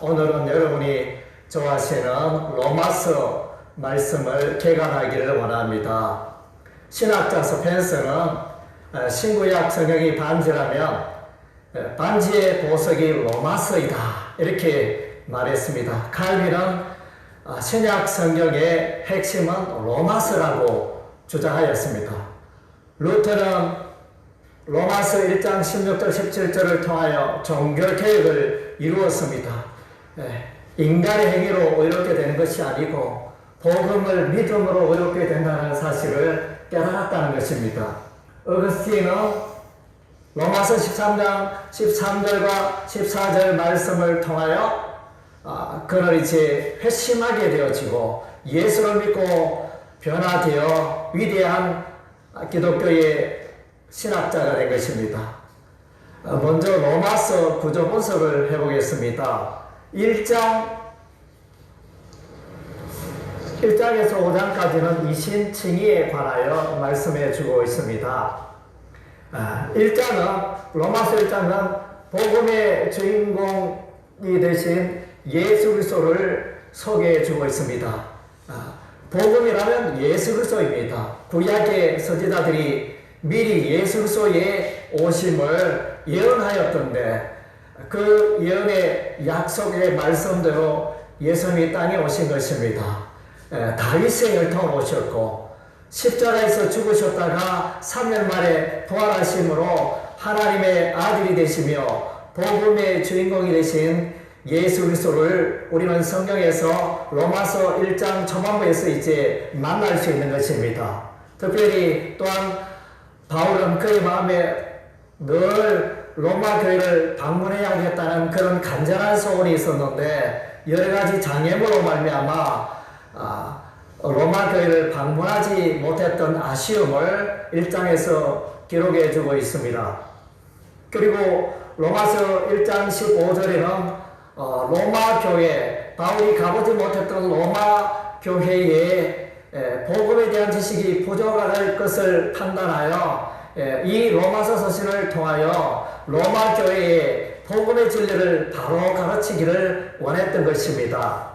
오늘은 여러분이 좋아하시는 로마서 말씀을 개관하기를 원합니다. 신학자 스펜서는 어, 신구약 성경이 반지라면 어, 반지의 보석이 로마서이다 이렇게 말했습니다. 칼빈은 어, 신약 성경의 핵심은 로마서라고 주장하였습니다. 루터는 로마서 1장 16절 17절을 통하여 종교개혁을 이루었습니다. 예, 인간의 행위로 의롭게 되는 것이 아니고 복음을 믿음으로 의롭게 된다는 사실을 깨달았다는 것입니다. 어거스틴은 로마서 13장 13절과 14절 말씀을 통하여 아, 그를 이제 회심하게 되어지고 예수를 믿고 변화되어 위대한 기독교의 신학자가 된 것입니다. 어, 먼저 로마서 구조 분석을 해보겠습니다. 1장 1장에서 5장까지는 이 신칭의에 관하여 말씀해 주고 있습니다. 아, 1장은 로마서 1장은 복음의 주인공이 되신 예수 그리스도를 소개해 주고 있습니다. 아, 복음이라면 예수 그리스도입니다. 구약의 선지자들이 미리 예수 그리스도의 오심을 예언하였던데 그 예언의 약속의 말씀대로 예수님이 땅에 오신 것입니다. 에, 다윗의 혈통으로 오셨고 십자가에서 죽으셨다가 3년 만에 부활하심으로 하나님의 아들이 되시며 복음의 주인공이 되신 예수 그리스도를 우리는 성경에서 로마서 1장 초반부에서 이제 만날 수 있는 것입니다. 특별히 또한 바울은 그의 마음에 늘 로마 교회를 방문해야겠다는 그런 간절한 소원이 있었는데 여러 가지 장애물로 말미암아 아, 로마 교회를 방문하지 못했던 아쉬움을 일장에서 기록해 주고 있습니다. 그리고 로마서 1장 15절에는 어, 로마 교회 바울이 가보지 못했던 로마 교회에 에, 복음에 대한 지식이 부족할 것을 판단하여 에, 이 로마서 서신을 통하여 로마 교회에 복음의 진리를 바로 가르치기를 원했던 것입니다.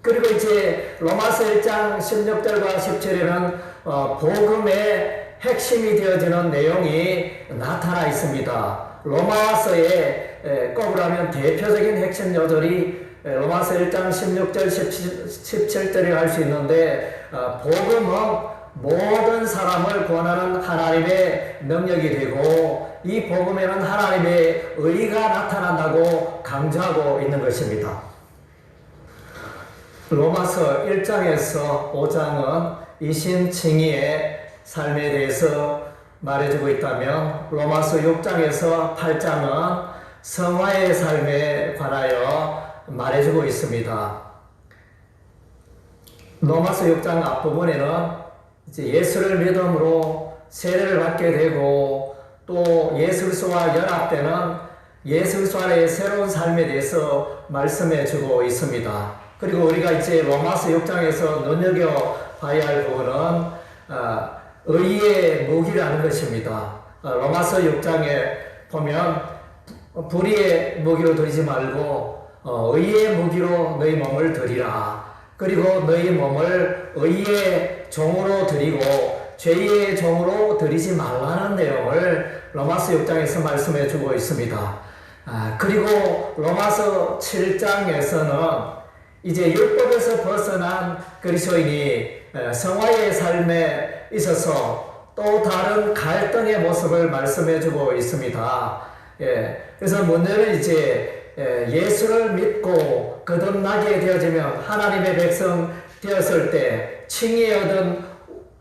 그리고 이제 로마서 1장 16절과 17절에는 어, 복음의 핵심이 되어지는 내용이 나타나 있습니다. 로마서에 에, 꼽으라면 대표적인 핵심 요절이 에, 로마서 1장 16절 17, 절에 할 수 있는데 어, 복음은 모든 사람을 구원하는 하나님의 능력이 되고 이 복음에는 하나님의 의가 나타난다고 강조하고 있는 것입니다. 로마서 1장에서 5장은 이신칭의의 삶에 대해서 말해주고 있다면 로마서 6장에서 8장은 성화의 삶에 관하여 말해주고 있습니다. 로마서 6장 앞부분에는 이제 예수를 믿음으로 세례를 받게 되고 또 예수 그리스도와 연합되는 예수 안의 새로운 삶에 대해서 말씀해 주고 있습니다. 그리고 우리가 이제 로마서 6장에서 눈여겨 봐야 할 부분은 어, 의의 무기라는 것입니다. 어, 로마서 6장에 보면 불의의 무기로 드리지 말고 어, 의의 무기로 너희 몸을 드리라. 그리고 너희 몸을 의의 종으로 드리고 죄의 종으로 드리지 말라는 내용을 로마서 6장에서 말씀해 주고 있습니다. 아, 그리고 로마서 7장에서는 이제 율법에서 벗어난 그리스도인이 성화의 삶에 있어서 또 다른 갈등의 모습을 말씀해 주고 있습니다. 예, 그래서 문제는 이제 예수를 믿고 거듭나게 되어지면 하나님의 백성 되었을 때 칭의 얻은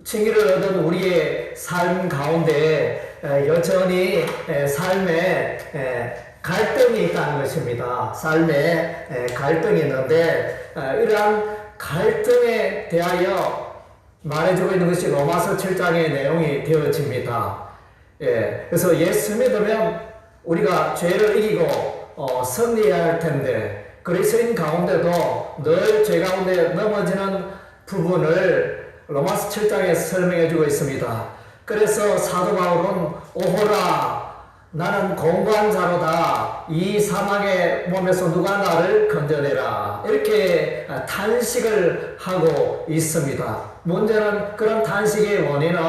칭의를 얻은 우리의 삶 가운데 여전히 삶에 갈등이 있다는 것입니다. 삶에 갈등이 있는데 이러한 갈등에 대하여 말해주고 있는 것이 로마서 7장의 내용이 되어집니다. 예, 그래서 예수 믿으면 우리가 죄를 이기고 어, 승리해야 할 텐데 그리스인 가운데도 늘 죄 가운데 넘어지는 부분을 로마서 7장에 설명해 주고 있습니다. 그래서 사도 바울은 오호라 나는 공고한 자로다. 이 사망의 몸에서 누가 나를 건져내라. 이렇게 탄식을 하고 있습니다. 문제는 그런 탄식의 원인은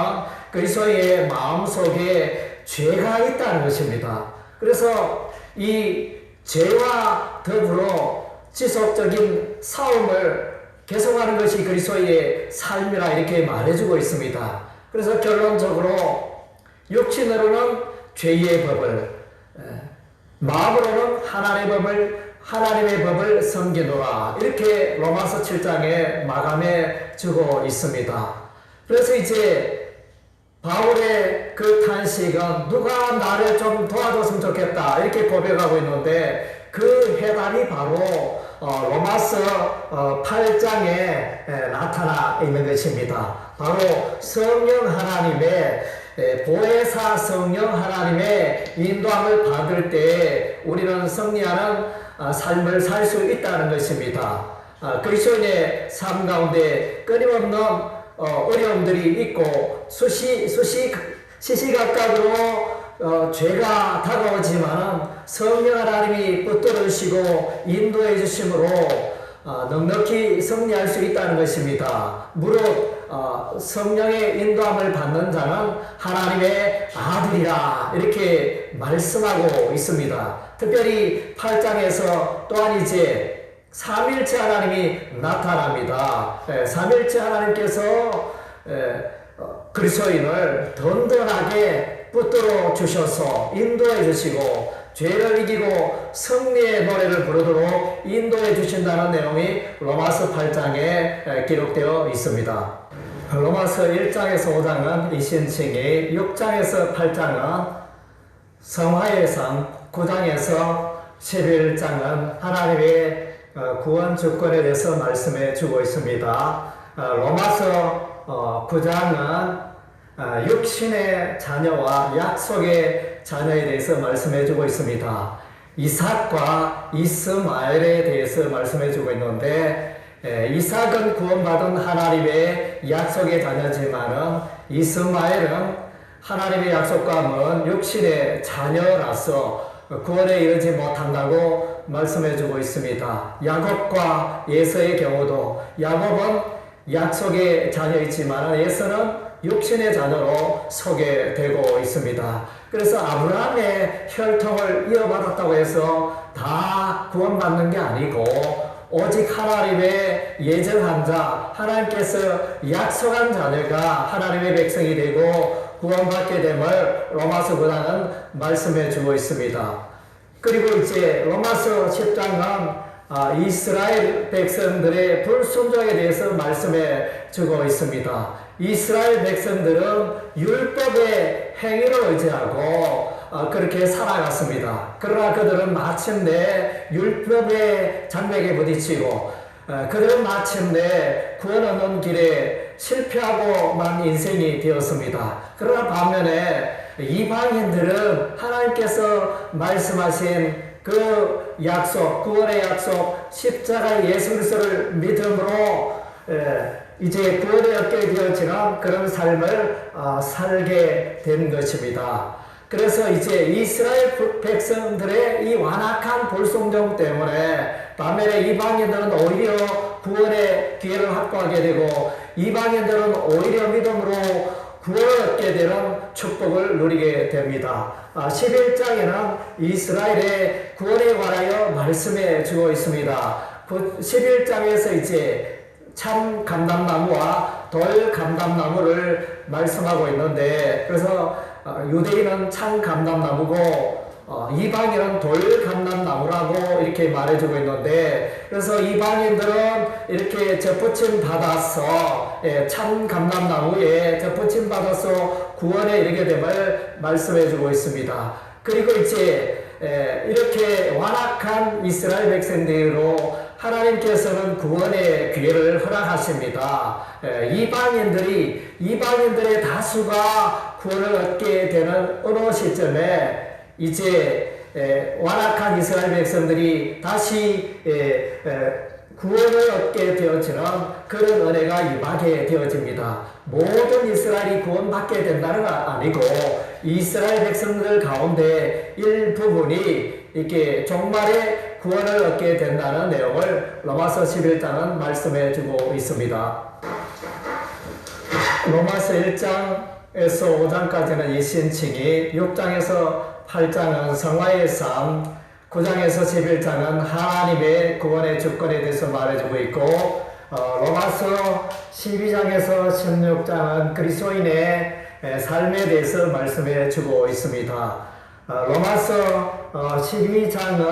그리스도의 마음속에 죄가 있다는 것입니다. 그래서 이 죄와 더불어 지속적인 싸움을 계속하는 것이 그리스도의 삶이라 이렇게 말해주고 있습니다. 그래서 결론적으로 육신으로는 죄의 법을 에, 마음으로는 하나님의 법을 하나님의 법을 섬기노라 이렇게 로마서 7장에 마감해 주고 있습니다. 그래서 이제 바울의 그 탄식은 누가 나를 좀 도와줬으면 좋겠다 이렇게 고백하고 있는데 그 해답이 바로 어, 로마서 어, 8장에 나타나 있는 것입니다. 바로 성령 하나님의 에, 보혜사 성령 하나님의 인도함을 받을 때 우리는 승리하는 어, 삶을 살 수 있다는 것입니다. 어, 그리스도인의 삶 가운데 끊임없는 어, 어려움들이 있고 수시 수시 시시각각으로 어, 죄가 다가오지만 성령 하나님이 붙들으시고 인도해 주심으로 어, 넉넉히 승리할 수 있다는 것입니다. 무릇 어, 성령의 인도함을 받는 자는 하나님의 아들이라 이렇게 말씀하고 있습니다. 특별히 8장에서 또한 이제 삼일체 하나님이 나타납니다. 예, 삼일체 하나님께서 예, 어, 그리스도인을 든든하게 붙들어 주셔서 인도해 주시고 죄를 이기고 승리의 노래를 부르도록 인도해 주신다는 내용이 로마서 8장에 예, 기록되어 있습니다. 로마서 1장에서 5장은 이신칭이 6장에서 8장은 성화의 상 9장에서 11장은 하나님의 어, 구원 주권에 대해서 말씀해 주고 있습니다. 어, 로마서 9장은 어, 육신의 자녀와 약속의 자녀에 대해서 말씀해 주고 있습니다. 이삭과 이스마엘에 대해서 말씀해 주고 있는데 에, 이삭은 구원받은 하나님의 약속의 자녀지만은 이스마엘은 하나님의 약속과 먼 육신의 자녀라서 구원에 이르지 못한다고 말씀해 주고 있습니다. 야곱과 예서의 경우도 야곱은 약속의 자녀이지만 예서는 육신의 자녀로 소개되고 있습니다. 그래서 아브라함의 혈통을 이어받았다고 해서 다 구원받는 게 아니고 오직 하나님의 예정한 자, 하나님께서 약속한 자녀가 하나님의 백성이 되고 구원받게 됨을 로마서 9장은 말씀해 주고 있습니다. 그리고 이제 로마서 10장은 아, 이스라엘 백성들의 불순종에 대해서 말씀해 주고 있습니다. 이스라엘 백성들은 율법의 행위를 의지하고 어, 그렇게 살아갔습니다. 그러나 그들은 마침내 율법의 장벽에 부딪히고 어, 그들은 마침내 구원 얻는 길에 실패하고만 인생이 되었습니다. 그러나 반면에 이방인들은 하나님께서 말씀하신 그 약속, 구원의 약속, 십자가 예수 그리스도를 믿음으로 에, 이제 구원을 얻게 되었지만 그런 삶을 어, 살게 된 것입니다. 그래서 이제 이스라엘 백성들의 이 완악한 불순종 때문에 반면에 이방인들은 오히려 구원의 기회를 확보하게 되고 이방인들은 오히려 믿음으로 구원을 얻게 되는 축복을 누리게 됩니다. 아, 11장에는 이스라엘의 구원에 관하여 말씀해 주고 있습니다. 그 11장에서 이제 참 감람나무와 돌 감람나무를 말씀하고 있는데 그래서 어, 유대인은 참 감람나무고 어, 이방인은 돌 감람나무라고 이렇게 말해주고 있는데 그래서 이방인들은 이렇게 접붙임 받아서 예, 참 감람나무에 접붙임 받아서 구원에 이르게 됨을 말씀해주고 있습니다. 그리고 이제 예, 이렇게 완악한 이스라엘 백성들로 하나님께서는 구원의 기회를 허락하십니다. 예, 이방인들이 이방인들의 다수가 구원을 얻게 되는 어느 시점에 이제 에, 완악한 이스라엘 백성들이 다시 구원을 얻게 되어지는 그런 은혜가 임하게 되어집니다. 모든 이스라엘이 구원받게 된다는 건 아니고 이스라엘 백성들 가운데 일부분이 이렇게 종말의 구원을 얻게 된다는 내용을 로마서 11장은 말씀해 주고 있습니다. 로마서 1장에서 5장까지는 이 신칭이 6장에서 8장은 성화의 삶 9장에서 11장은 하나님의 구원의 주권에 대해서 말해주고 있고 어, 로마서 12장에서 16장은 그리스도인의 에, 삶에 대해서 말씀해 주고 있습니다. 어, 로마서 어, 12장은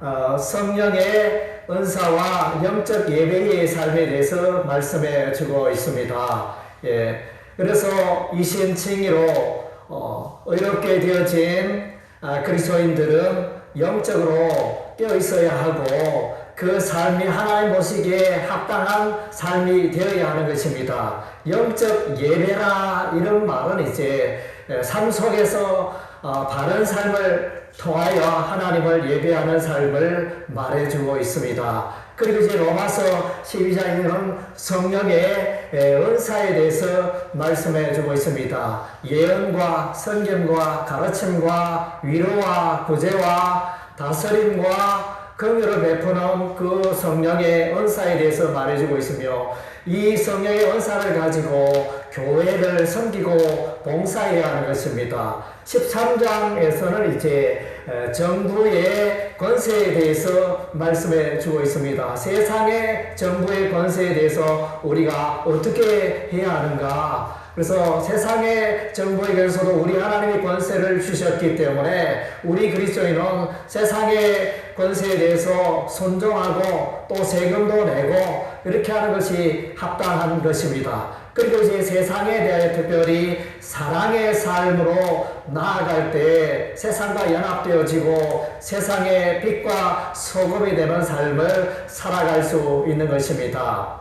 어, 성령의 은사와 영적 예배의 삶에 대해서 말씀해 주고 있습니다. 예, 그래서 이신칭의로 어, 의롭게 되어진 아, 그리스도인들은 영적으로 깨어 있어야 하고 그 삶이 하나님 보시기에 합당한 삶이 되어야 하는 것입니다. 영적 예배라 이런 말은 이제 에, 삶 속에서 어, 바른 삶을 통하여 하나님을 예배하는 삶을 말해주고 있습니다. 그리고 이제 로마서 12장에는 성령의 에, 은사에 대해서 말씀해 주고 있습니다. 예언과 성경과 가르침과 위로와 구제와 다스림과 긍휼을 베푸는 그 성령의 은사에 대해서 말해주고 있으며 이 성령의 은사를 가지고 교회를 섬기고 봉사해야 하는 것입니다. 13장에서는 이제 에, 정부의 권세에 대해서 말씀해 주고 있습니다. 세상의 정부의 권세에 대해서 우리가 어떻게 해야 하는가? 그래서 세상의 정부에게서도 우리 하나님이 권세를 주셨기 때문에 우리 그리스도인은 세상의 권세에 대해서 순종하고 또 세금도 내고 이렇게 하는 것이 합당한 것입니다. 그리고 이제 세상에 대해 특별히 사랑의 삶으로 나아갈 때 세상과 연합되어지고 세상의 빛과 소금이 되는 삶을 살아갈 수 있는 것입니다.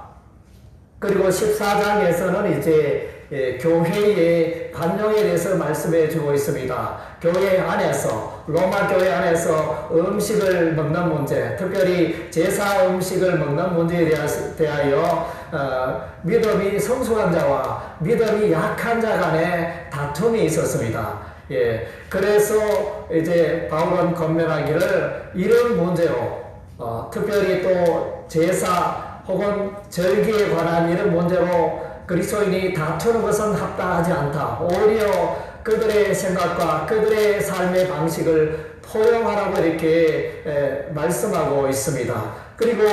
그리고 14장에서는 이제 예, 교회의 관용에 대해서 말씀해 주고 있습니다. 교회 안에서 로마 교회 안에서 음식을 먹는 문제, 특별히 제사 음식을 먹는 문제에 대하여 어, 믿음이 성숙한 자와 믿음이 약한 자 간에 다툼이 있었습니다. 예, 그래서 이제 바울은 건면하기를 이런 문제로 어, 특별히 또 제사 혹은 절기에 관한 이런 문제로 그리스도인이 다투는 것은 합당하지 않다. 오히려 그들의 생각과 그들의 삶의 방식을 포용하라고 이렇게 에, 말씀하고 있습니다. 그리고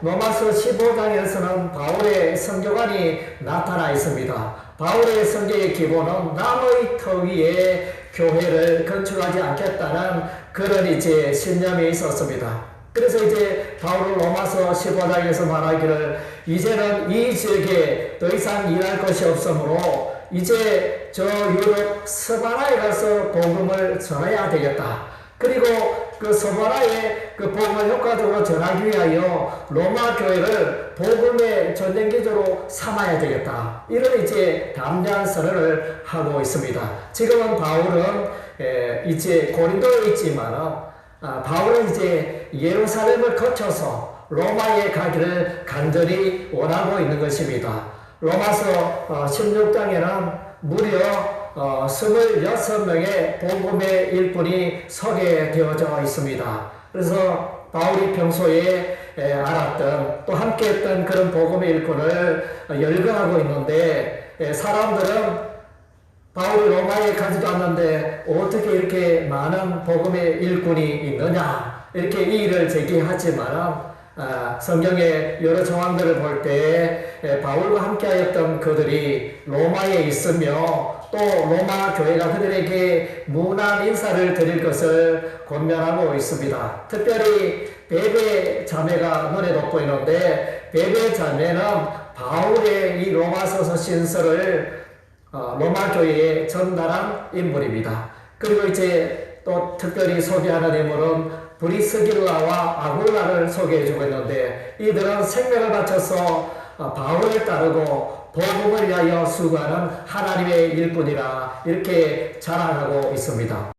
로마서 15장에서는 바울의 성교관이 나타나 있습니다. 바울의 성경의 기본은 남의 터 위에 교회를 건축하지 않겠다는 그런 이제 신념이 있었습니다. 그래서 이제 바울은 로마서 15장에서 말하기를 이제는 이 지역에 더 이상 일할 것이 없으므로 이제 저 유럽 스바라에 가서 복음을 전해야 되겠다. 그리고 그 스바라에 그 복음을 효과적으로 전하기 위하여 로마 교회를 복음의 전쟁기조로 삼아야 되겠다. 이런 이제 담대한 선언을 하고 있습니다. 지금은 바울은 에, 이제 고린도에 있지만 아, 바울은 이제 예루살렘을 거쳐서 로마에 가기를 간절히 원하고 있는 것입니다. 로마서 어, 16장에는 무려 어, 26명의 복음의 일꾼이 소개되어져 있습니다. 그래서 바울이 평소에 에, 알았던 또 함께 했던 그런 복음의 일꾼을 열거하고 있는데 에, 사람들은 바울이 로마에 가지도 않는데 어떻게 이렇게 많은 복음의 일꾼이 있느냐 이렇게 이의를 제기하지만 아, 성경의 여러 정황들을 볼 때 바울과 함께하였던 그들이 로마에 있으며 또 로마 교회가 그들에게 무난 인사를 드릴 것을 권면하고 있습니다. 특별히 베베 자매가 눈에 돋보이는데 베베 자매는 바울의 이 로마서서 신서를 어, 로마 교회에 전달한 인물입니다. 그리고 이제 또 특별히 소개하는 인물은 브리스길라와 아굴라를 소개해주고 있는데 이들은 생명을 바쳐서 어, 바울을 따르고 복음을 위하여 수고하는 하나님의 일꾼이라 이렇게 자랑하고 있습니다.